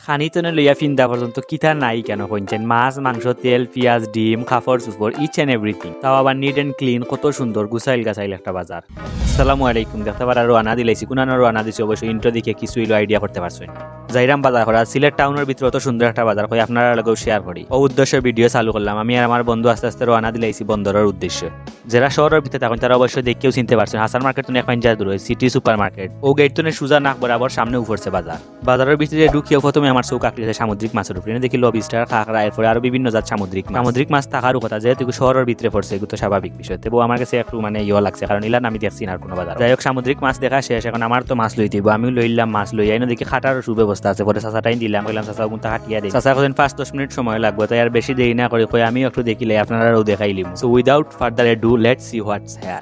খানিতনে লইয়া ফিন্দা পর্যন্ত কিতা নাই কেন কইছেন মাছ, মাংস, তেল, পেঁয়াজ, ডিম খাফর সুফর ইচ এন্ড এভরিথিং তাও আবার নিট এন্ড ক্লিন কত সুন্দর, গুছাইল গাছাইল একটা বাজার। আসসালামু আলাইকুম, দেখতে পারা রোয়ানা দিলাইছি। কোন রোয়ানা দিছি, অবশ্যই ইন্ট্রো কিছু হইল আইডিয়া করতে পারছেন। যাইরাম বাজার করা সিলেট টাউনের ভিতরে অত সুন্দর একটা বাজার হয়, আপনারা লগেও শেয়ার করি। ও উদ্দেশ্যে ভিডিও চালু করলাম। আমি আর আমার বন্ধু আস্তে আস্তে রোয়ানা দিলাইছি বন্দরের উদ্দেশ্যে। যারা শহরের ভিতরে থাকেন, তারা অবশ্যই দেখেও চিনতে পারছেন হাসান মার্কেট তো এখন যা দূর সিটি সুপার মার্কেট ও গেট তো সুজা নাক বরাবর সামনে উঠছে বাজার। বাজারের ভিতরে ঢুকিয়ে প্রথমে আমার চৌক আঁকড়িয়েছে সামুদ্রিক মাছের উপরে। দেখি লবিস্টার খাকড়া, এরপরে আরও বিভিন্ন জাত সামুদ্রিক সামুদ্রিক মাছ থাকারও কথা, যেহেতু শহরের ভিতরে পড়ছে, এগুলো স্বাভাবিক বিষয়। তবু আমার কাছে একটু মানে ইয়ে লাগছে, কারণ ইলান আমি দেখছি না কোনো বাজার। যাই হোক, সামুদ্রিক মাছ দেখা শেষ। এখন আমার তো মাছ লই দিব আমি লইলাম মাছ লই এনে দেখি খাটার সুব্যবস্থা আছে। পরে চাচাটাই দিলাম বললাম চাচা গুনটা হাটিয়া দিই। চাচা কদিন পাঁচ দশ মিনিট সময় লাগবে। তাই আর বেশি দেরি না করে আমি একটু দেখিলে আপনারাও দেখাইলিম so without further do let's see what's হ্যার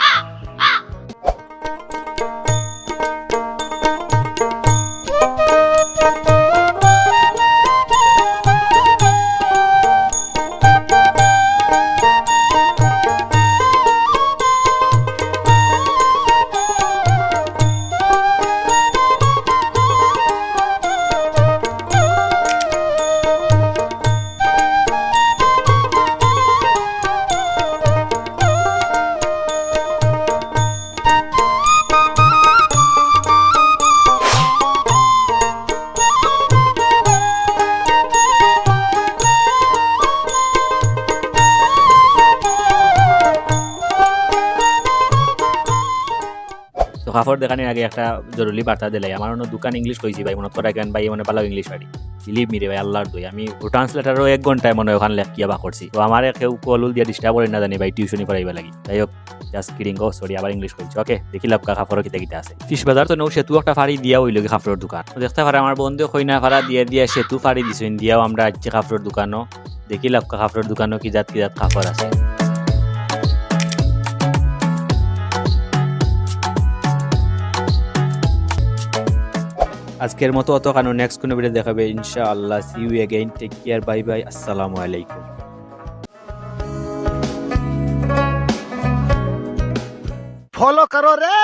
কাপড় দেখানোর আগে একটা জরুরি বার্তা দিলাই। আমার অন্য দোকান ইংলিশ কইছি ভাই, মনে করা কেন ভাই, মনে ভালো ইংলিশ পারি বিলিভ মিরে ভাই, আল্লাহর দই আমি ট্রান্সলেটারও এক ঘন্টায় মনে হয় ওখানে লেখিয়া বা করছি। তো আমার কেউ কলুল দিয়ে ডিস্টার্ব করে না জানি ভাই টিউশনি পড়াইবা লাগি। যাই হোক জাস্ট কিডিং ও সরি আবার ইংলিশ কইছি। ওকে দেখি লাভ কাপড় কিতে কিতে আছে। ফিশ বাজার তো নৌ সেতু একটা ফাড়ি দিয়া হইল কাপড়ের দোকান। দেখতে পারে আমার বন্ধু কইনা ফাড়া দিয়ে দিয়ে সেতু ফাড়ি দিছেন, দিয়াও আমরা আজকে কাপড়ের দোকানও। দেখি লাভ কাপড়ের দোকানও কি জাত কি জাত কাপড় আছে। আজকের মতো অত কারণ নেক্সট কোনো ভিডিও দেখাবে, ইনশাআল্লাহ see you again take care bye bye আসসালামু আলাইকুম। ফলো করো রে!